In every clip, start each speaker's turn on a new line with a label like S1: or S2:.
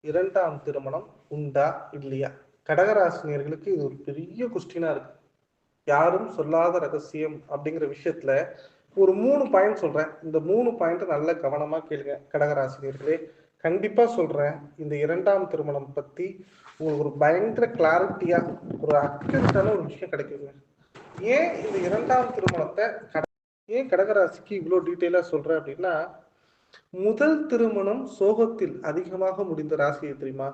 S1: இரண்டாம் திருமணம் உண்டா இல்லையா? கடகராசினியர்களுக்கு இது ஒரு பெரிய கொஸ்டினா இருக்கு. யாரும் சொல்லாத ரகசியம் அப்படிங்கிற விஷயத்துல ஒரு மூணு பாயிண்ட் சொல்றேன். இந்த மூணு பாயிண்ட் நல்ல கவனமா கேளுங்க கடகராசினியர்களே. கண்டிப்பா சொல்றேன். இந்த இரண்டாம் திருமணம் பத்தி உங்களுக்கு ஒரு பயங்கர கிளாரிட்டியா ஒரு அக்கறையான ஒரு விஷயம் கிடைக்குங்க. ஏன் இந்த இரண்டாம் திருமணத்தை கட- ஏன் கடகராசிக்கு இவ்வளோ டீட்டெயிலாக சொல்றேன் அப்படின்னா முதல் திருமணம் சோகத்தில் அதிகமாக முடிந்த ராசியை தெரியுமா?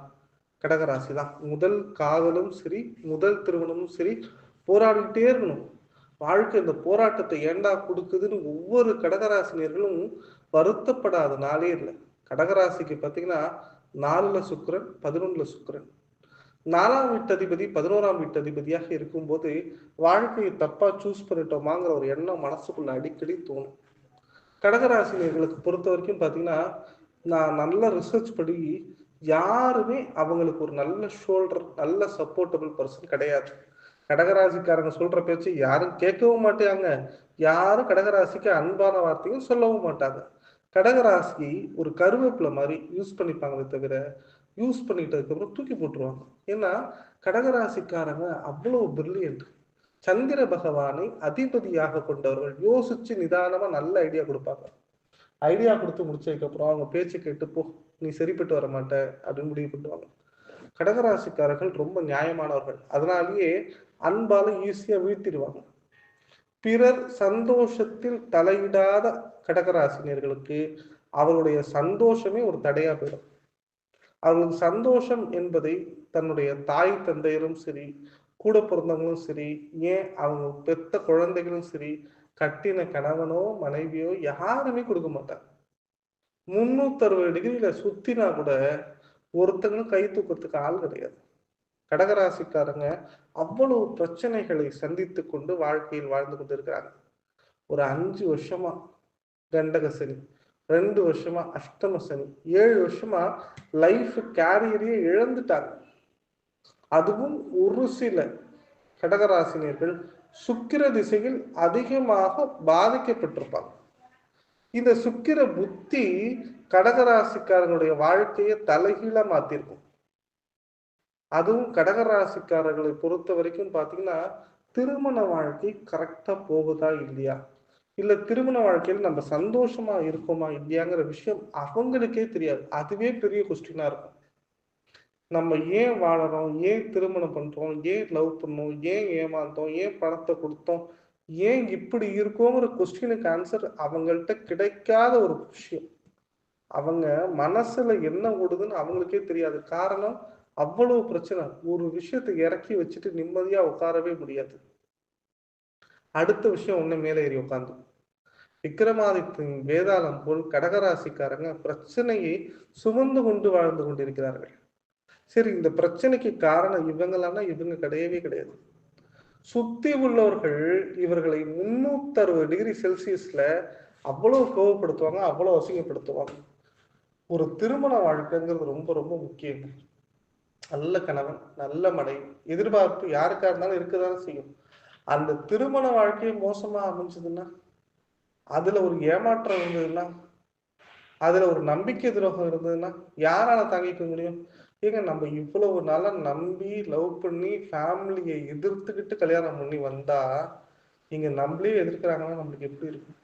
S1: கடகராசி தான். முதல் காதலும் சரி முதல் திருமணமும் சரி போராடிக்கிட்டே இருக்கணும். வாழ்க்கை இந்த போராட்டத்தை ஏண்டா கொடுக்குதுன்னு ஒவ்வொரு கடகராசினியர்களும் வருத்தப்படாத நாளே இல்லை. கடகராசிக்கு பார்த்தீங்கன்னா நாலுல சுக்கிரன் பதினொன்னுல சுக்கிரன். நாலாம் வீட்டதிபதி பதினோராம் வீட்டதிபதியாக இருக்கும்போது வாழ்க்கையை தப்பா சூஸ் பண்ணிட்டோமாங்கிற ஒரு எண்ணம் மனசுக்குள்ள அடிக்கடி தோணும். கடகராசினியர்களுக்கு பொறுத்த வரைக்கும் பார்த்தீங்கன்னா நான் நல்ல ரிசர்ச் படி யாருமே அவங்களுக்கு ஒரு நல்ல ஷோல்டர் நல்ல சப்போர்ட்டபிள் பர்சன் கிடையாது. கடகராசிக்காரங்க சொல்ற பேச்சு யாரும் கேட்கவும் மாட்டாங்க. யாரும் கடகராசிக்கு அன்பான வார்த்தையும் சொல்லவும் மாட்டாங்க. கடகராசி ஒரு கருவேப்பிலை மாதிரி யூஸ் பண்ணிப்பாங்களே தவிர யூஸ் பண்ணிட்டதுக்கு அப்புறம் தூக்கி போட்டுருவாங்க. ஏன்னா கடகராசிக்காரங்க அவ்வளோ பிரில்லியன்ட் சந்திர பகவானை அதிபதியாக கொண்டவர்கள் யோசிச்சு நிதானமா நல்ல ஐடியா கொடுப்பாங்க. ஐடியா கொடுத்து முடிச்சதுக்கு அப்புறம் அவங்க பேச்சு கேட்டு போ நீ சரிப்பட்டு வர மாட்ட அப்படின்னு முடிவு பண்ணுவாங்க. கடகராசிக்காரர்கள் ரொம்ப நியாயமானவர்கள். அதனாலேயே அன்பால ஈஸியா வீழ்த்திடுவாங்க. பிறர் சந்தோஷத்தில் தலையிடாத கடகராசினியர்களுக்கு அவருடைய சந்தோஷமே ஒரு தடையா போயிடும். அவர்களுக்கு சந்தோஷம் என்பதை தன்னுடைய தாய் தந்தையரும் சரி கூட பிறந்தவங்களும் சரி ஏன் அவங்க பெத்த குழந்தைகளும் சரி கட்டின கணவனோ மனைவியோ யாருமே கொடுக்க மாட்டாங்க. முன்னூத்தி அறுபது டிகிரியில சுத்தினா கூட ஒருத்தங்களும் கை தூக்கிறதுக்கு ஆள் கிடையாது. கடகராசிக்காரங்க அவ்வளவு பிரச்சனைகளை சந்தித்து கொண்டு வாழ்க்கையில் வாழ்ந்து கொண்டு இருக்கிறாங்க ஒரு அஞ்சு வருஷமா கண்டக சனி ரெண்டு வருஷமா அஷ்டம சனி ஏழு வருஷமா லைஃப் கேரியரையே இழந்துட்டாங்க. அதுவும் ஒரு சில கடகராசினியர்கள் சுக்கிர திசையில் அதிகமாக பாதிக்கப்பட்டிருப்பாங்க. இந்த சுக்கிர புத்தி கடகராசிக்காரங்களுடைய வாழ்க்கையை தலைகீழா மாத்திருக்கும். அதுவும் கடகராசிக்காரர்களை பொறுத்த வரைக்கும் பாத்தீங்கன்னா திருமண வாழ்க்கை கரெக்டா போகுதா இல்லையா? இல்ல திருமண வாழ்க்கையில் நம்ம சந்தோஷமா இருக்கோமா இல்லையாங்கிற விஷயம் அவங்களுக்கே தெரியாது. அதுவே பெரிய கொஸ்டினா இருக்கும். நம்ம ஏன் வாழறோம்? ஏன் திருமணம் பண்றோம்? ஏன் லவ் பண்ணோம்? ஏன் ஏமாந்தோம்? ஏன் பணத்தை கொடுத்தோம்? ஏன் இப்படி இருக்கோங்கிற கொஸ்டினுக்கு ஆன்சர் அவங்கள்ட்ட கிடைக்காத ஒரு விஷயம். அவங்க மனசுல என்ன ஓடுதுன்னு அவங்களுக்கே தெரியாது. காரணம் அவ்வளவு பிரச்சனை. ஒரு விஷயத்தை இறக்கி வச்சுட்டு நிம்மதியா உட்காரவே முடியாது. அடுத்த விஷயம் ஒண்ணு மேலே ஏறி உட்காந்து விக்ரமாதித்தின் வேதாளம் போல் கடகராசிக்காரங்க பிரச்சனையை சுமந்து கொண்டு வாழ்ந்து கொண்டிருக்கிறார்கள். சரி இந்த பிரச்சனைக்கு காரணம் இவங்களானா இவங்க கிடையவே கிடையாது. சுத்தி உள்ளவர்கள் இவர்களை முன்னூத்தி அறுபது டிகிரி செல்சியஸ்ல அவ்வளவு கோவப்படுத்துவாங்க அவ்வளவு அசிங்கப்படுத்துவாங்க. ஒரு திருமண வாழ்க்கைங்கிறது ரொம்ப ரொம்ப முக்கியம். நல்ல கணவன் நல்ல மனைவி எதிர்பார்ப்பு யாருக்கா இருந்தாலும் இருக்கதானே செய்யும். அந்த திருமண வாழ்க்கையை மோசமா அமைஞ்சதுன்னா அதுல ஒரு ஏமாற்றம் இருந்ததுன்னா அதுல ஒரு நம்பிக்கை துரோகம் இருந்ததுன்னா யாரால தாங்கிக்க முடியும்? ஏங்க நம்ம இவ்வளவு நாளா நம்பி லவ் பண்ணி ஃபேமிலியை எதிர்த்துக்கிட்டு கல்யாணம் பண்ணி வந்தா இங்க நம்மளே எதிர்க்கிறாங்கன்னா நம்மளுக்கு எப்படி இருக்கும்?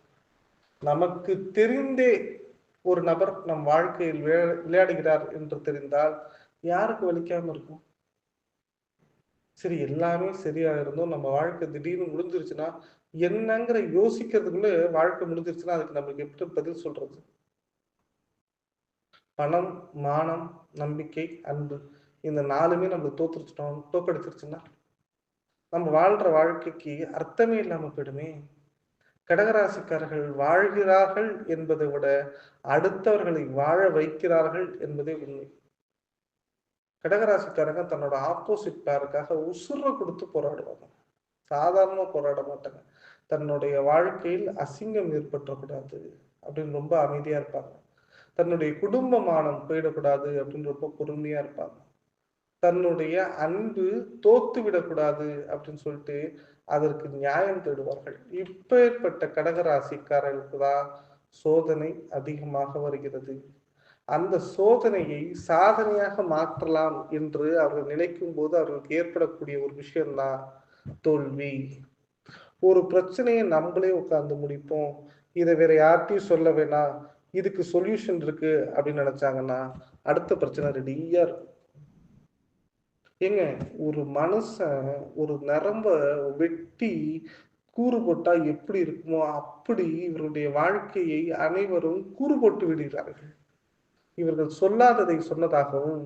S1: நமக்கு தெரிந்தே ஒரு நபர் நம் வாழ்க்கையில் விளையா- விளையாடுகிறார் என்று தெரிந்தால் யாருக்கு வலிக்காம இருக்கும்? சரி எல்லாமே சரியா இருந்தோம் நம்ம வாழ்க்கை திடீர்னு முடிஞ்சிருச்சுன்னா என்னங்கிற யோசிக்கிறதுக்குள்ள வாழ்க்கை முடிஞ்சிருச்சுன்னா அதுக்கு நம்மளுக்கு எப்படி பதில் சொல்றது? பணம் மானம் நம்பிக்கை அன்பு இந்த நாலுமே நம்மளுக்கு தோத்துருச்சிட்டோம் தோக்கடிச்சிருச்சுன்னா நம்ம வாழ்ற வாழ்க்கைக்கு அர்த்தமே இல்லாம போயிடுமே. கடகராசிக்காரர்கள் வாழ்கிறார்கள் என்பதை விட அடுத்தவர்களை வாழ வைக்கிறார்கள் என்பதே உண்மை. கடகராசிக்காரங்க தன்னோட ஆப்போசிட் பேருக்காக உசுர கொடுத்து போராடுவாங்க. சாதாரணமா போராட மாட்டாங்க. தன்னுடைய வாழ்க்கையில் அசிங்கம் ஏற்பட்டக்கூடாது அப்படின்னு ரொம்ப அமைதியா இருப்பாங்க. தன்னுடைய குடும்ப மானம் போயிடக்கூடாது அப்படின்னு ரொம்ப பொறுமையா இருப்பாங்க. தன்னுடைய அன்பு தோத்து விடக்கூடாது அப்படின்னு சொல்லிட்டு அதற்கு நியாயம் தேடுவார்கள். இப்பேற்பட்ட கடகராசிக்காரர்களுக்கு தான் சோதனை அதிகமாக வருகிறது. அந்த சோதனையை சாதனையாக மாற்றலாம் என்று அவர்கள் நினைக்கும் போது அவர்களுக்கு ஏற்படக்கூடிய ஒரு விஷயம்தான் தோல்வி. ஒரு பிரச்சனையை நம்மளே உட்கார்ந்து முடிப்போம். இதை வேற யார்கிட்டையும் சொல்ல வேணாம். இதுக்கு சொல்யூஷன் இருக்கு அப்படின்னு நினைச்சாங்கன்னா அடுத்த பிரச்சனை ரெடியா இருக்கும். ஏங்க ஒரு மனுஷன் ஒரு நரம்ப வெட்டி கூறு போட்டா எப்படி இருக்குமோ அப்படி இவருடைய வாழ்க்கையை அனைவரும் கூறு போட்டு விடுகிறார்கள். இவர்கள் சொல்லாததை சொன்னதாகவும்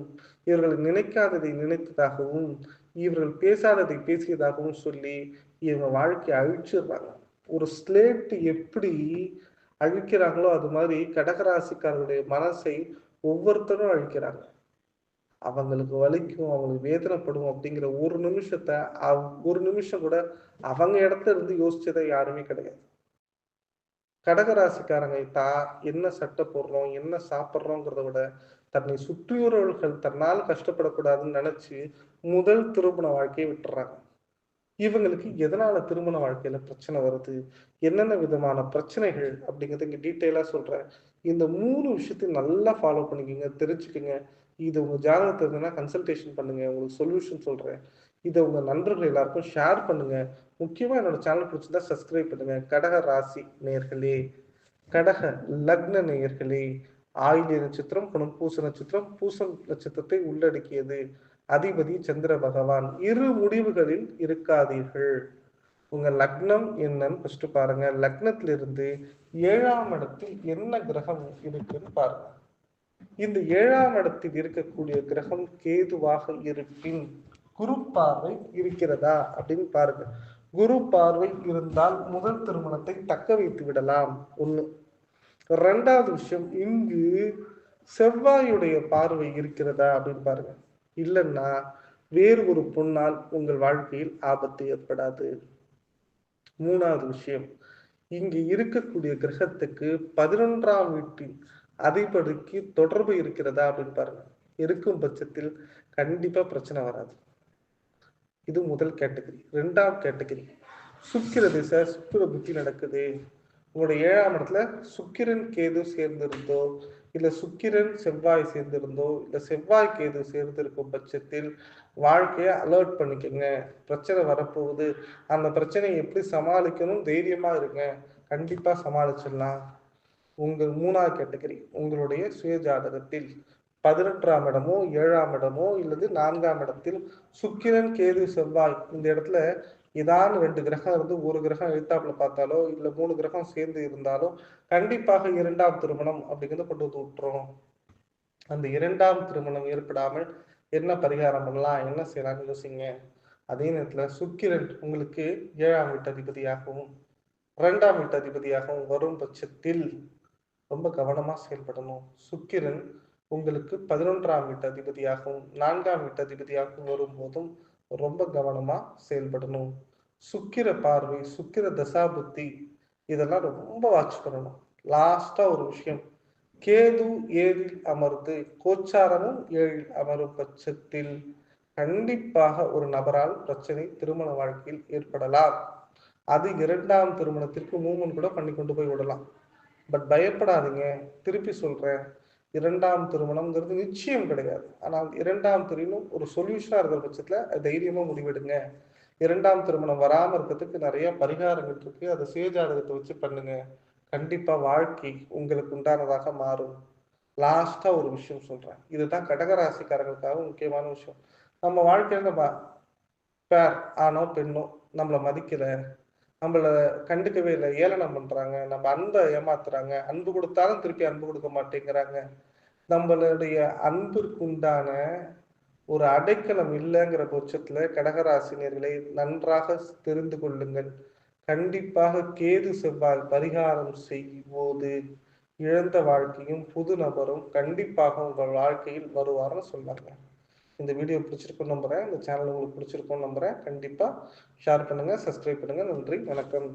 S1: இவர்கள் நினைக்காததை நினைத்ததாகவும் இவர்கள் பேசாததை பேசியதாகவும் சொல்லி இவங்க வாழ்க்கையை அழிச்சிடுறாங்க. ஒரு ஸ்லேட் எப்படி அழிக்கிறாங்களோ அது மாதிரி கடகராசிக்காரருடைய மனசை ஒவ்வொருத்தரும் அழிக்கிறாங்க. அவங்களுக்கு வலிக்கும் அவங்களுக்கு வேதனைப்படும் அப்படிங்கிற ஒரு நிமிஷத்தை ஒரு நிமிஷம் கூட அவங்க இடத்துல இருந்து யோசிச்சதை யாருமே கிடையாது. கடகராசிக்காரங்க தான் என்ன சட்டை போடுறோம் என்ன சாப்பிட்றோங்கிறத விட தன்னை சுற்றியுறவர்கள் தன்னால் கஷ்டப்படக்கூடாதுன்னு நினைச்சு முதல் திருமண வாழ்க்கையை விட்டுறாங்க. இவங்களுக்கு எதனால திருமண வாழ்க்கையில பிரச்சனை வருது? என்னென்ன விதமான பிரச்சனைகள் அப்படிங்கிறது இங்க டீட்டெயிலா சொல்றேன். இந்த மூணு விஷயத்தையும் நல்லா ஃபாலோ பண்ணிக்கோங்க தெரிஞ்சுக்கோங்க. இது உங்க ஜாதகத்தை இருந்ததுன்னா கன்சல்டேஷன் பண்ணுங்க. உங்களுக்கு சொல்யூஷன் சொல்றேன். இதை உங்க நண்பர்கள் எல்லாருக்கும் ஷேர் பண்ணுங்க. முக்கியமா என்னோட சேனல் பிடிச்சிருந்தா சப்ஸ்கிரைப் பண்ணுங்க. கடக ராசி நேர்களே கடக லக்ன நேயர்களே. ஆயுத நட்சத்திரம் பூச நட்சத்திரம் பூசம் நட்சத்திரத்தை உள்ளடக்கியது. அதிபதி சந்திர பகவான் இரு முடிவுகளில் இருக்காதீர்கள். உங்க லக்னம் என்னன்னு ஃபர்ஸ்ட் பாருங்க. லக்னத்திலிருந்து ஏழாம் இடத்தில் என்ன கிரகம் இருக்குன்னு பாருங்க. இந்த ஏழாம் இடத்தில் இருக்கக்கூடிய கிரகம் கேதுவாக இருப்பின் குரு பார்வை இருக்கிறதா அப்படின்னு பாருங்க. குரு பார்வை இருந்தால் முதல் திருமணத்தை தக்க வைத்து விடலாம். ஒண்ணு. ரெண்டாவது விஷயம் இங்கு செவ்வாயுடைய பார்வை இருக்கிறதா அப்படின்னு பாருங்க. இல்லைன்னா வேறு ஒரு பொண்ணால் உங்கள் வாழ்க்கையில் ஆபத்து ஏற்படாது. மூணாவது விஷயம் இங்கு இருக்கக்கூடிய கிரகத்துக்கு பதினொன்றாம் வீட்டில் அதிபதிக்கு தொடர்பு இருக்கிறதா அப்படின்னு பாருங்க. இருக்கும் பட்சத்தில் கண்டிப்பா பிரச்சனை வராது. இது முதல் கேட்டகரி. ரெண்டாம் கேட்டகரி சுக்கிர திசை சுக்கிர புத்தி நடக்குது. உங்களோட ஏழாம் இடத்துல சுக்கிரன் கேது சேர்ந்திருந்தோ இல்ல சுக்கிரன் செவ்வாய் சேர்ந்திருந்தோ இல்ல செவ்வாய் கேது சேர்ந்திருக்கும் பட்சத்தில் வாழ்க்கையை அலர்ட் பண்ணிக்கோங்க. பிரச்சனை வரப்போகுது. அந்த பிரச்சனையை எப்படி சமாளிக்கணும்? தைரியமா இருங்க. கண்டிப்பா சமாளிச்சிடலாம். உங்கள் மூணாவது கேட்டகரி உங்களுடைய சுயஜாதகத்தில் பதினெட்டாம் இடமோ ஏழாம் இடமோ இல்லது நான்காம் இடத்தில் சுக்கிரன் கேது செவ்வாய் இந்த இடத்துல ஏதாவது ரெண்டு கிரகம் இருந்து ஒரு கிரகம் எழுத்தாப்புல பார்த்தாலோ இல்ல மூணு கிரகம் சேர்ந்து இருந்தாலும் கண்டிப்பாக இரண்டாம் திருமணம் அப்படிங்கிறத கொண்டு வந்து விட்டுரும் அந்த இரண்டாம் திருமணம் ஏற்படாமல் என்ன பரிகாரம் பண்ணலாம் என்ன செய்யலாம்னு யோசிங்க. அதே நேரத்துல சுக்கிரன் உங்களுக்கு ஏழாம் வீட்டு அதிபதியாகவும் இரண்டாம் வீட்டு அதிபதியாகவும் வரும் பட்சத்தில் ரொம்ப கவனமா செயல்படணும். சுக்கிரன் உங்களுக்கு பதினொன்றாம் வீட்டு அதிபதியாகவும் நான்காம் வீட்டு அதிபதியாகவும் வரும்போதும் ரொம்ப கவனமா செயல்படணும். சுக்கிர பார்வை சுக்கிர தசாபுத்தி இதெல்லாம் ரொம்ப வாட்ச் பண்ணணும். லாஸ்டா ஒரு விஷயம். கேது ஏழில் அமர்ந்து கோச்சாரமும் ஏழில் அமரும் பட்சத்தில் கண்டிப்பாக ஒரு நபரால் பிரச்சனை திருமண வாழ்க்கையில் ஏற்படலாம். அது இரண்டாம் திருமணத்திற்கு மூமெண்ட் கூட பண்ணி கொண்டு போய் விடலாம். பட் பயப்படாதீங்க. திருப்பி சொல்றேன். இரண்டாம் திருமணம்ங்கிறது நிச்சயம் கிடையாது. ஆனால் இரண்டாம் திருமணம் ஒரு சொல்யூஷனா இருக்கிற பட்சத்துல தைரியமா முடிவெடுங்க. இரண்டாம் திருமணம் வராம இருக்கிறதுக்கு நிறைய பரிகாரங்கள் இருக்கு. அதை சுயஜாதகத்தை வச்சு பண்ணுங்க. கண்டிப்பா வாழ்க்கை உங்களுக்கு உண்டானதாக மாறும். லாஸ்டா ஒரு விஷயம் சொல்றேன். இதுதான் கடகராசிக்காரங்களுக்காக முக்கியமான விஷயம். நம்ம வாழ்க்கையில நம்ம பேர் ஆணோ பெண்ணோ நம்மளை மதிக்கல. நம்மள கண்டுக்கவே இல்லை. ஏளனம் பண்றாங்க. நம்ம அன்பை ஏமாத்துறாங்க. அன்பு கொடுத்தாலும் திருப்பி அன்பு கொடுக்க மாட்டேங்கிறாங்க. நம்மளுடைய அன்பிற்கு உண்டான ஒரு அடைக்கலம் இல்லைங்கிற பட்சத்துல கடகராசினியர்களை நன்றாக தெரிந்து கொள்ளுங்கள். கண்டிப்பாக கேது செவ்வாய் பரிகாரம் செய்யும்போது இழந்த வாழ்க்கையும் புது நபரும் கண்டிப்பாக உங்கள் வாழ்க்கையில் வருவார்னு சொன்னாங்க. இந்த வீடியோ பிடிச்சிருக்கும் நம்புறேன். இந்த சேனல் உங்களுக்கு பிடிச்சிருக்கும் நம்புறேன். கண்டிப்பா ஷேர் பண்ணுங்க சப்ஸ்கிரைப் பண்ணுங்க. நன்றி வணக்கம்.